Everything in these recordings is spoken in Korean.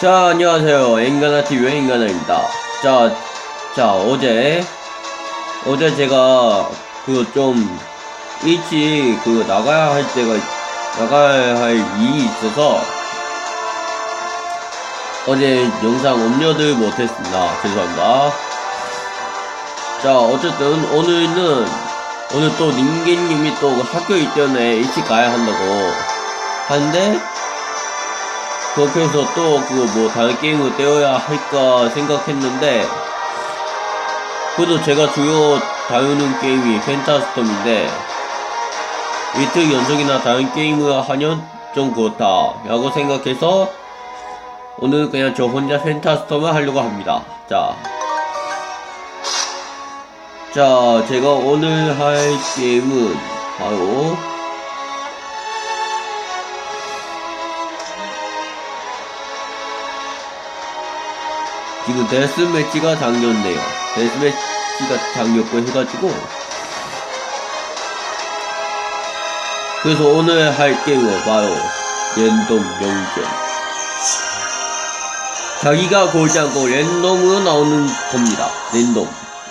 자, 안녕하세요. TV의 인간아입니다. 자, 자, 어제, 어제 제가 그 좀 일찍 그 나가야 할 때가, 나가야 할 일이 있어서 어제 영상 업로드 못했습니다. 죄송합니다. 자, 어쨌든 오늘은, 오늘 또 닌겐님이 또 학교 일 때문에 일찍 가야 한다고 하는데, 그렇게 해서 또 그거 뭐 다른 게임을 떼어야 할까 생각했는데 그래도 제가 주요 다루는 게임이 펜타스톰인데 이틀 연속이나 다른 게임을 하면 좀 그렇다 라고 생각해서 오늘 그냥 저 혼자 펜타스톰을 하려고 합니다 자. 자, 제가 오늘 할 게임은 바로 지금 데스매치가 당겼네요. 데스매치가 당겼고 해가지고 그래서 오늘 할 게임은 바로 랜덤 영전 자기가 골지 않고 랜덤으로 나오는 겁니다. 랜덤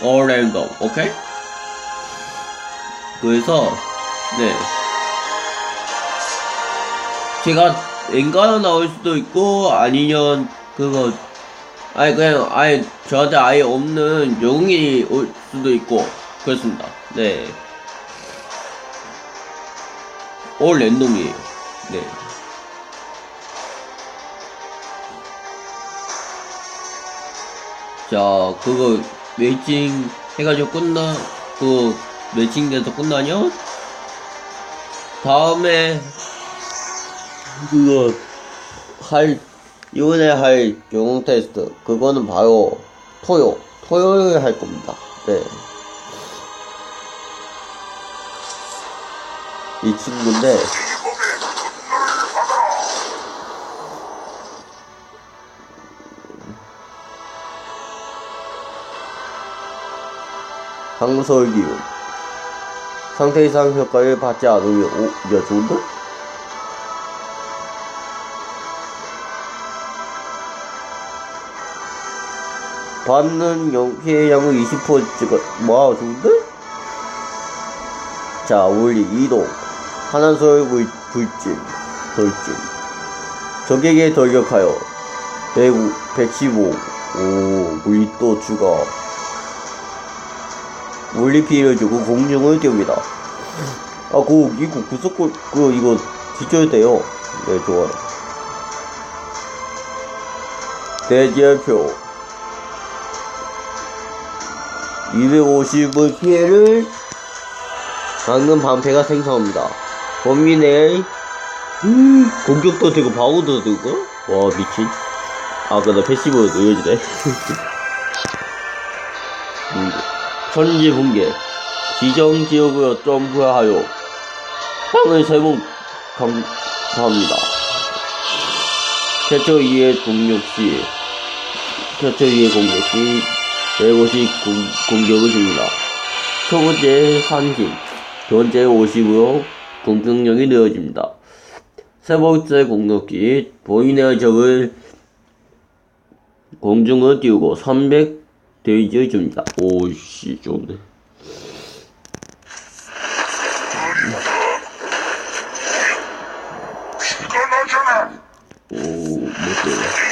어 랜덤 오케이? 그래서 네 제가 엔간으로 나올 수도 있고 아니면 그거 아니 그냥 아예 저한테 아예 없는 영웅이 올 수도 있고 그렇습니다. 네. 올 랜덤이에요. 네. 자 그거 매칭 해가지고 끝나 그 매칭 돼서 끝나면 다음에 그거 할 이번에 할 영웅 테스트 그거는 바로 토요 토요일에 할 겁니다. 네. 이 친구인데 상설기운 상태 이상 효과를 받지 않으면 오, 야 좋은데? 받는 영, 피해 양은 20% 찍어, 와, 좋은데? 자, 원리 이동. 하나설 불, 불진, 돌진. 적에게 돌격하여. 105, 115. 오, 우리 또 추가. 원리 피해를 주고 공중을 띄웁니다. 아, 그, 이거 구속골, 그, 이거, 뒤져야 돼요. 네, 좋아요. 대지열표. 250의 피해를 방금 방패가 생성합니다. 범위 내의 음, 공격도 되고 방어도 되고. 와 미친. 아 근데 패시브 늘려지네. 음, 천지 붕괴. 지정 지역으로 점프하여 땅을 세번 감사합니다. 최초 2의 공격 시 최초 2의 공격 시 150 공, 공격을 줍니다. 첫 번째 산신, 두 번째 50으로 공격력이 늘어집니다. 세 번째 공격기, 본인의 적을 공중을 띄우고 300 데이지를 줍니다. 오씨, 좋네. 오, 못되네.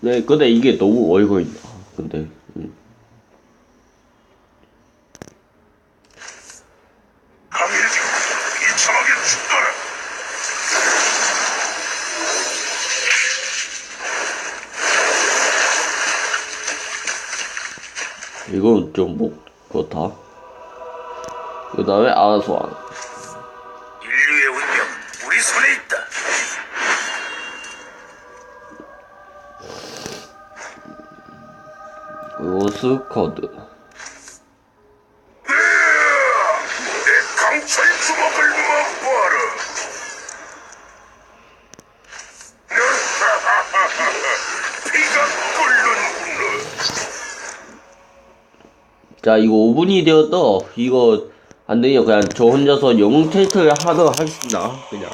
네, 근데 이게 너무 어이 보인다. 근데, 음. 이건 좀 뭐, 그렇다. 그 다음에 아소안. 로스 코드. 내 강철 주먹을 맛봐라. 피가 끓는구나. 자, 이거 5분이 되었어. 이거 안 되냐? 그냥 저 혼자서 영웅 테스트를 하도록 하겠습니다. 그냥.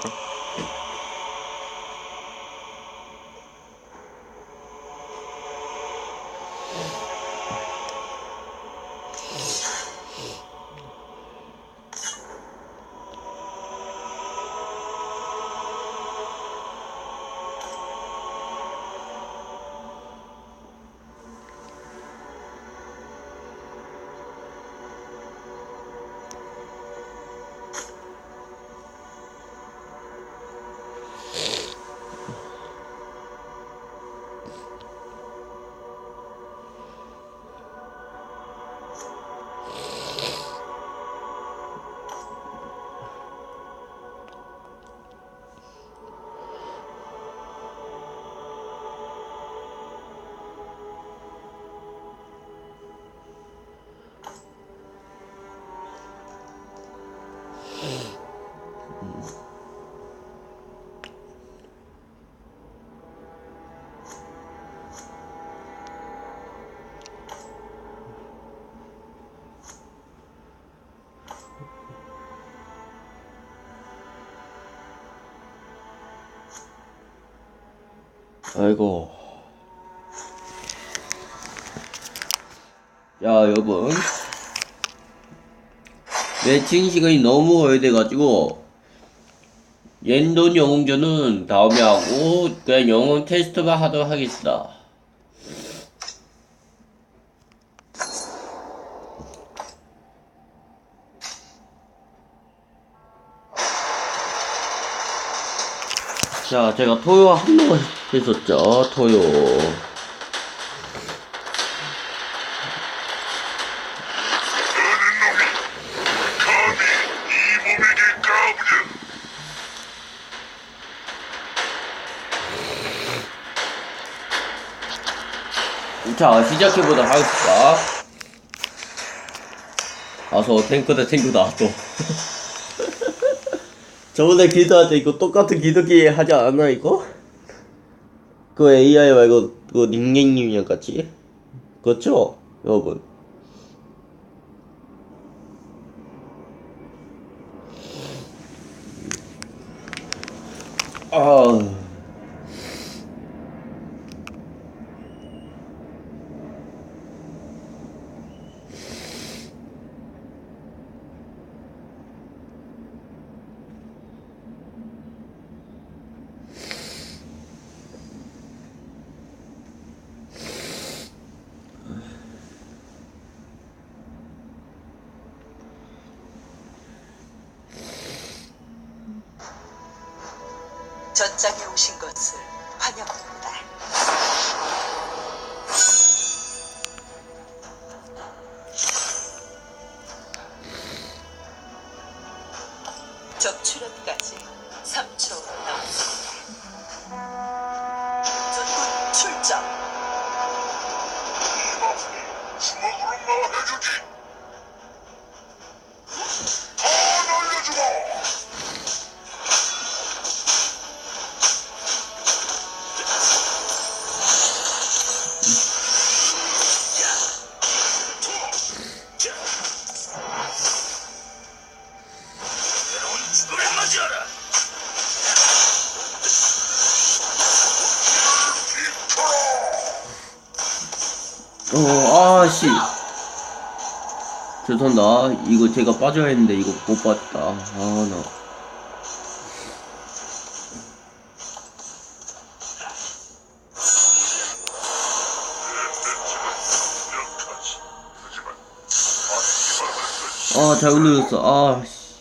아이고. 야, 여러분. 매칭 시간이 너무 오래돼가지고, 옌돈 영웅전은 다음에 하고, 그냥 영웅 테스트만 하도록 하겠습니다. 자, 제가 토요 한번 했었죠, 토요. 너는 놈이 감히 이 몸에게 까부냐? 자, 시작해보도록 하겠습니다. 아서 탱크다, 탱크다, 또. 저번에 기도할 때 이거 똑같은 기도기 하지 않았나, 이거? 그 AI 말고, 그 닉네임이랑 같이? 그렇죠? 여러분. 아. 전장에 오신 것을 환영합니다. 어, 아씨. 죄송합니다. 이거 제가 빠져야 했는데, 이거 못 봤다. 아, 나. 아, 잘못 눌렀어. 아, 씨.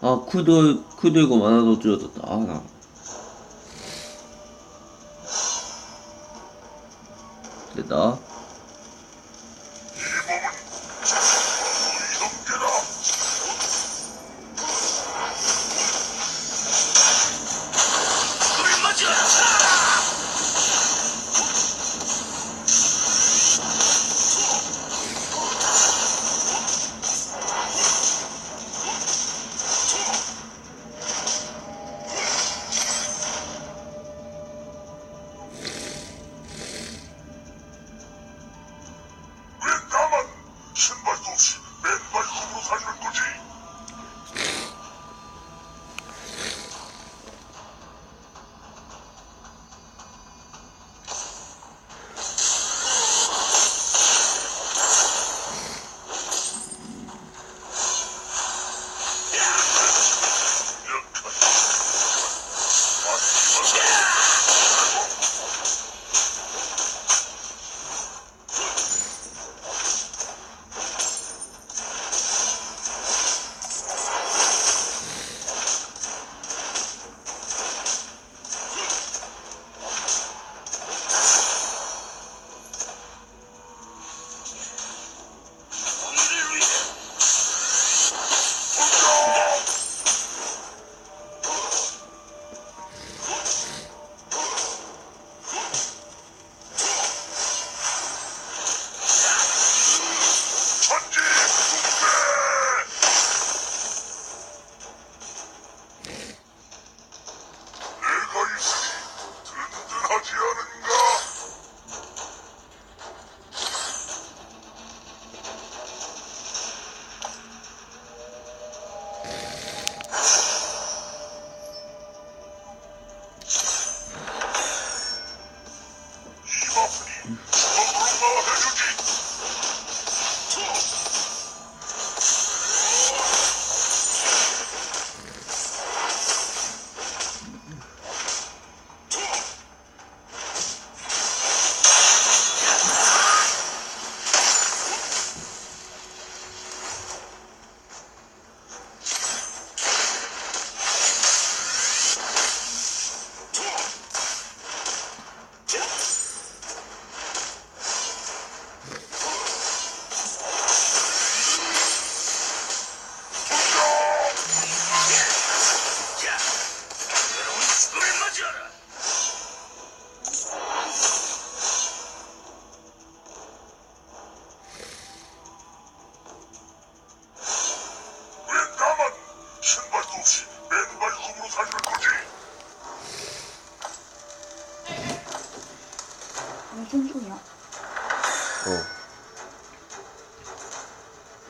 아, 쿠드, 쿠드 이거 많아도 줄어졌다. 아, 나. 됐다.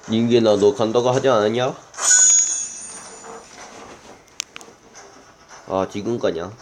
민기나 너 간다고 하지 않았냐? 아 지금 가냐?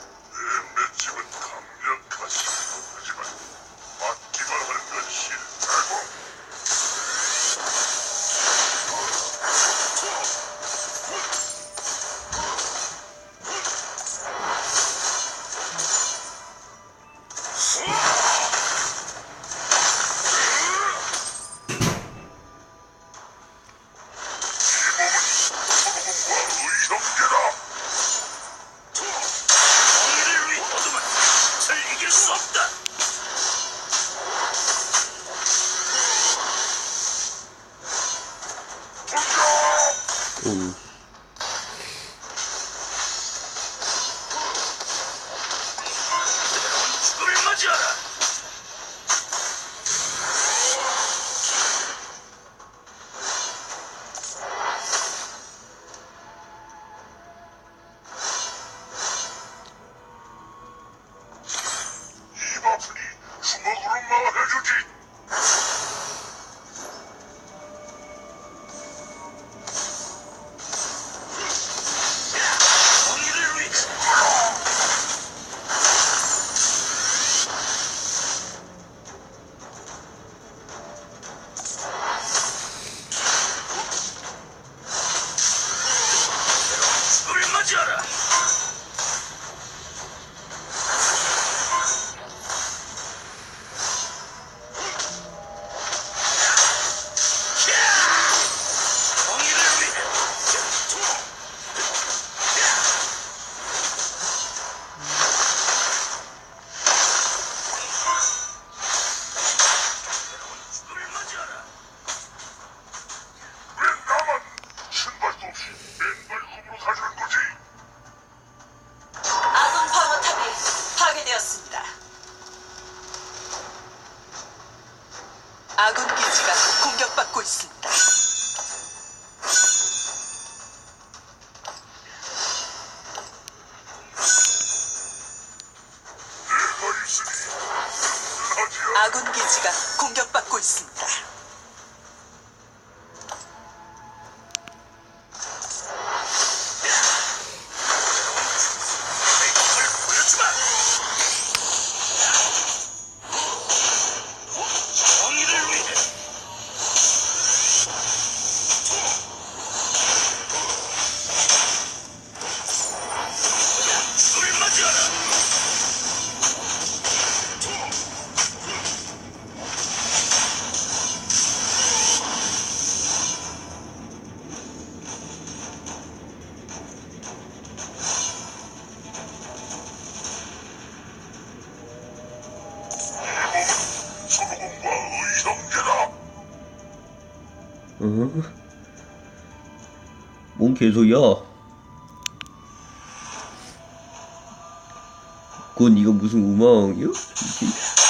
정규다. 응? 어? 뭔 개소리야? 그건 이거 무슨 우망이요? 이게?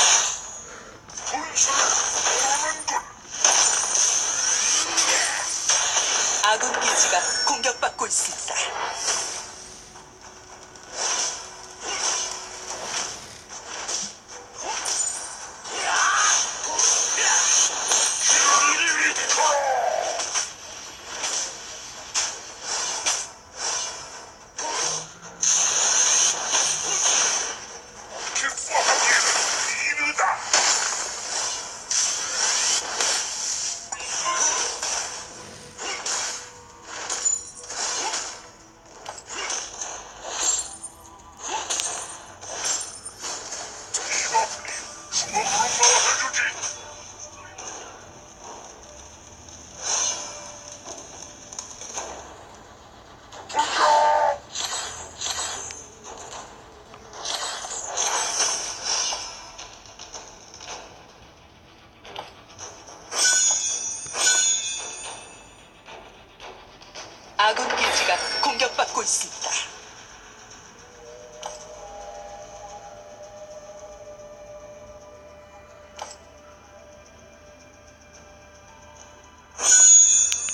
아군 기지가 공격받고 있습니다.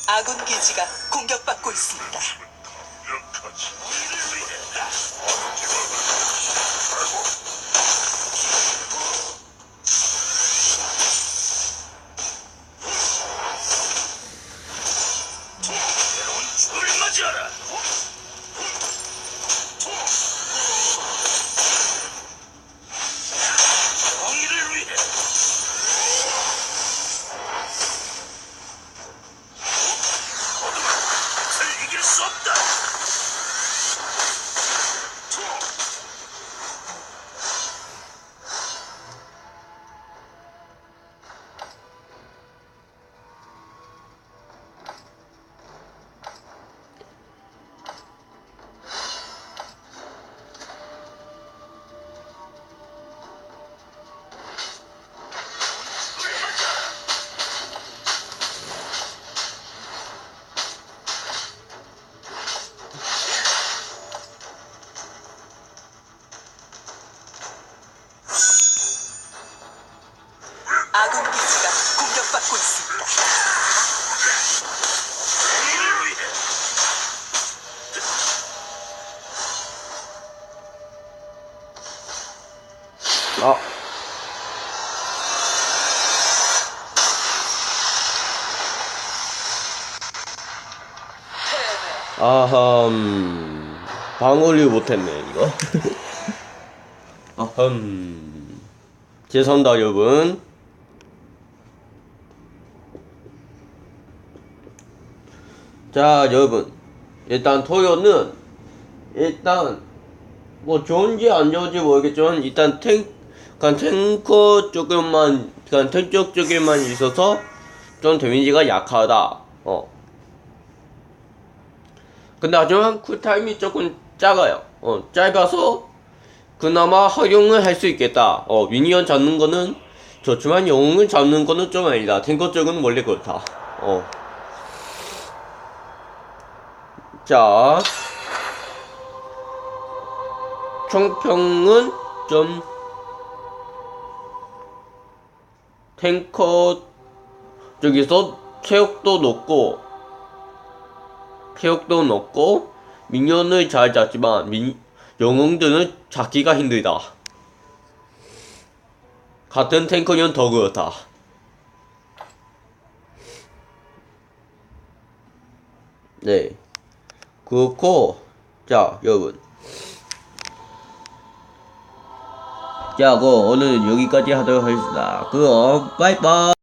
아군 기지가 공격받고 있습니다. 완벽하지. 아흠. 방어를 못했네, 이거. 아흠. 죄송합니다, 여러분. 자, 여러분. 일단 토요는, 일단, 뭐 좋은지 안 좋은지 모르겠지만 일단 탱, 그냥 탱커 쪽에만 그냥 탱적 쪽에만 있어서 좀 데미지가 약하다. 어. 근데 하지만 쿨타임이 조금 작아요. 어, 짧아서 그나마 활용을 할 수 있겠다. 어, 미니언 잡는 거는 좋지만 영웅을 잡는 거는 좀 아니다. 탱커 쪽은 원래 그렇다. 어. 자. 총평은 좀 탱커 쪽에서 체력도 높고 체력도 높고 미니언을 잘 잡지만 민, 영웅들은 잡기가 힘들다. 같은 탱커는 더 그렇다. 네. 그렇고 자 여러분 자, 그 오늘 여기까지 하도록 하겠습니다. 그럼 빠이빠이.